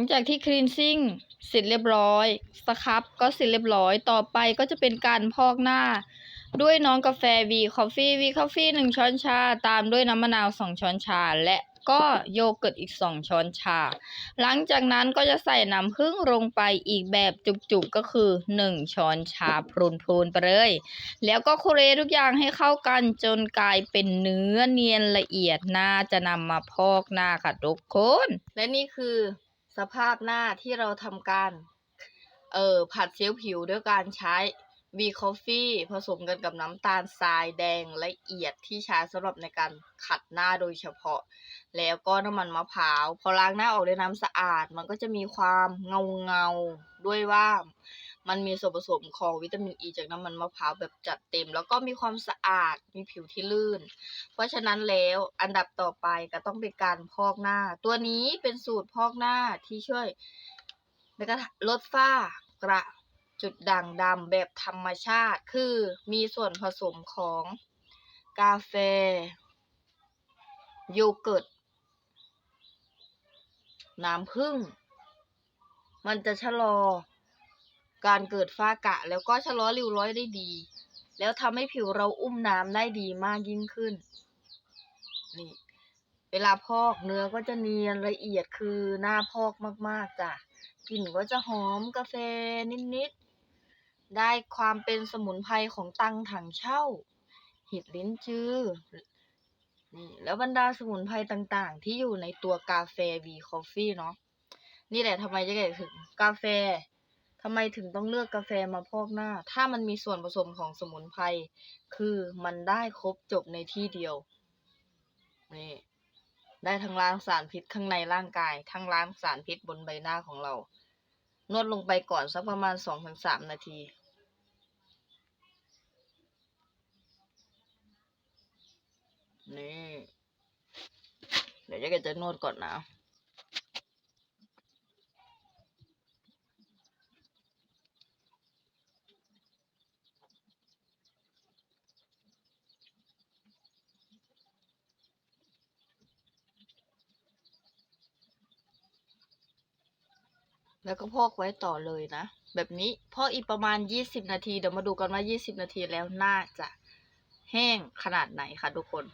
ลังจากที่คลีนซิ่งเสร็จเรียบร้อยสครับก็เสร็จเรียบร้อยต่อไปก็จะเป็นการพอกหน้า ด้วยน้องกาแฟวีคอฟฟี่วีคอฟฟี่หนึ่งช้อนชา ตามด้วยน้ำมะนาวสองช้อนชา และก็โยเกิร์ตอีกสองช้อนชา หลังจากนั้นก็จะใส่น้ำผึ้งลงไปอีกแบบจุกๆก็คือหนึ่งช้อนชาพรูนๆไปเลย แล้วก็โคเรทุกอย่างให้เข้ากันจนกลายเป็นเนื้อเนียนละเอียดน่าจะนำมาพอกหน้าค่ะทุกคน และนี่คือ สภาพหน้าที่เราทำการ เอ่อผัดเซลล์ผิวด้วยการใช้ V Coffee ผสมกันกับน้ำตาลทรายแดงละเอียดที่ใช้สำหรับในการขัดหน้าโดยเฉพาะ แล้วก็น้ำมันมะพร้าว พอล้างหน้าออกด้วยน้ำสะอาด มันก็จะมีความเงาเงาด้วยว่า มันมีส่วนผสมของวิตามินอ e ีจากน้ำมันมะพร้าวแบบจัดเต็ม แล้วก็มีความสะอาดมีผิวที่ลื่น เพราะฉะนั้นแล้วอันดับต่อไปก็ต้องเป็นการพอกหน้า ตัวนี้เป็นสูตรพอกหน้าที่ช่วยในการลดฝ้ากระจุดด่างดำแบบธรรมชาติ คือมีส่วนผสมของกาแฟ โยเกิร์ต น้ำผึ้ง มันจะชะลอ การเกิดฝ้ากระแล้วก็ชะลอริ้วรอยได้ดี แล้วทำให้ผิวเราอุ้มน้ำได้ดีมากยิ่งขึ้น นี่ เวลาพอกเนื้อก็จะเนียนละเอียดคือหน้าพอกมากๆจ้ะกลิ่นก็จะหอมกาแฟนิดๆ ได้ความเป็นสมุนไพรของตังถังเช่าเห็ดลิ้นจือนี่แล้วบรรดาสมุนไพรต่างๆ ที่อยู่ในตัวกาแฟวีคอฟฟี่เนาะนี่แหละทำไมจะเกิดถึงกาแฟ ทำไมถึงต้องเลือกกาแฟมาพอกหน้า ถ้ามันมีส่วนผสมของสมุนไพร คือมันได้ครบจบในที่เดียว นี่ ได้ทั้งล้างสารพิษข้างในร่างกาย ทั้งล้างสารพิษบนใบหน้าของเรา นวดลงไปก่อนสักประมาณสองถึงสามนาทีนี่ เดี๋ยวจะจะนวดก่อนนะ แล้วก็พอกไว้ต่อเลยนะ แบบนี้พอกอีกประมาณ 20 นาที เดี๋ยวมาดูกันว่า 20 นาทีแล้วน่าจะแห้งขนาดไหนค่ะทุกคน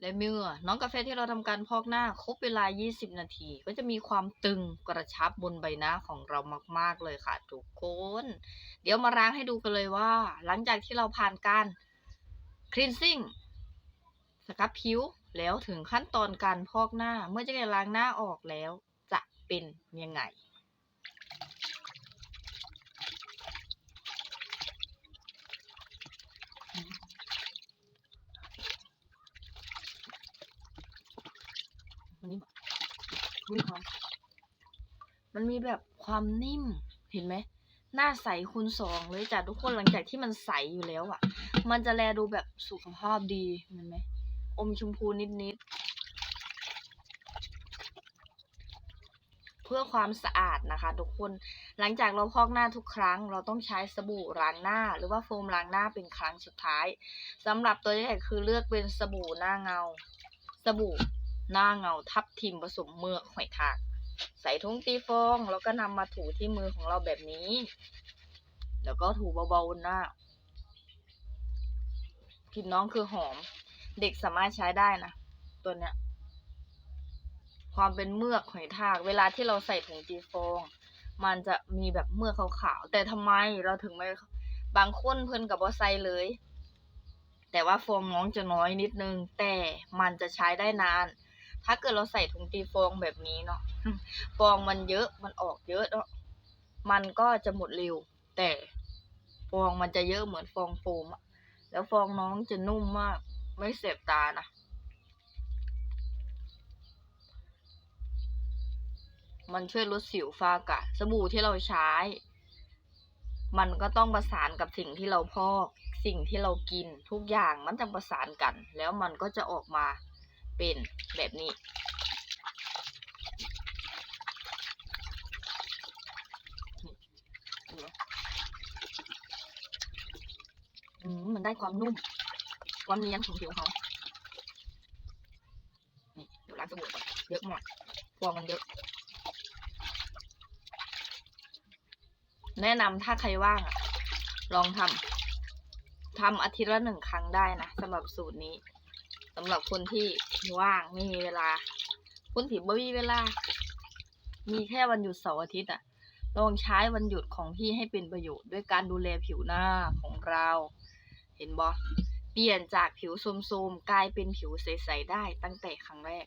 และเมื่อน้องกาแฟที่เราทำการพอกหน้าครบเวลา 20 นาที ก็จะมีความตึงกระชับบนใบหน้าของเรามาก ๆ เลยค่ะทุกคน เดี๋ยวมาล้างให้ดูกันเลยว่า หลังจากที่เราผ่านการ cleansing สครับผิวแล้วถึงขั้นตอนการพอกหน้าเมื่อจะได้ล้างหน้าออกแล้ว จะเป็นยังไง มันนี่มั นความมันมีแบบความนิ่ม เห็นไหม หน้าใสคูณสองเลยจ้ะทุกคนหลังจากที่มันใสอยู่แล้วอะ มันจะแลดูแบบสุขภาพดีเห็นไหม อมชมพูนิดๆ เพื่อความสะอาดนะคะ ทุกคน หลังจากเราพอกหน้าทุกครั้ง เราต้องใช้สบู่ล้างหน้า หรือว่าโฟมล้างหน้าเป็นครั้งสุดท้ายสำหรับตัวนี้คือเลือกเป็นสบู่หน้าเงา สบู่ หน้าเงาทับทิมผสมเมือกหอยทาก ใส่ถุงตีฟองแล้วก็นำมาถูที่มือของเราแบบนี้ แล้วก็ถูเบาๆบนหน้ากลิ่นน้องคือหอม เด็กสามารถใช้ได้นะ ตัวเนี้ย ความเป็นเมือกหอยทาก เวลาที่เราใส่ถุงตีฟอง มันจะมีแบบเมือกขาวๆแต่ทำไมเราถึงไม่บางคนเพิ่นกับว่าใส่เลย แต่ว่าฟองน้องจะน้อยนิดนึง แต่มันจะใช้ได้นาน ถ้าเกิดเราใส่ถุงตีฟองแบบนี้เนาะฟองมันเยอะมันออกเยอะเนาะมันก็จะหมดเร็ว แต่ฟองมันจะเยอะเหมือนฟองโฟมอะแล้วฟองน้องจะนุ่มมาก ไม่เสบตานะมันช่วยลดสิวฝ้ากะ สบู่ที่เราใช้ มันก็ต้องประสานกับสิ่งที่เราพอก สิ่งที่เรากินทุกอย่างมันจะประสานกัน แล้วมันก็จะออกมา เป็นแบบนี้อืมมันได้ความนุ่ม ความเนียนของผิวเขาเดี๋ยวล้างสบู่ก่อนเยอะหมดฟองมันเยอะ แนะนำถ้าใครว่างอะลองทำทำอาทิตย์ละหนึ่งครั้งได้นะสำหรับสูตรนี้ สำหรับคนที่ว่างไม่มีเวลา คนที่บ่มีเวลา มีแค่วันหยุดเสาร์อาทิตย์อะลองใช้วันหยุดของพี่ให้เป็นประโยชน์ด้วยการดูแลผิวหน้าของเรา เห็นบ่เปลี่ยนจากผิวโทรมๆกลายเป็นผิวใสๆได้ตั้งแต่ครั้งแรก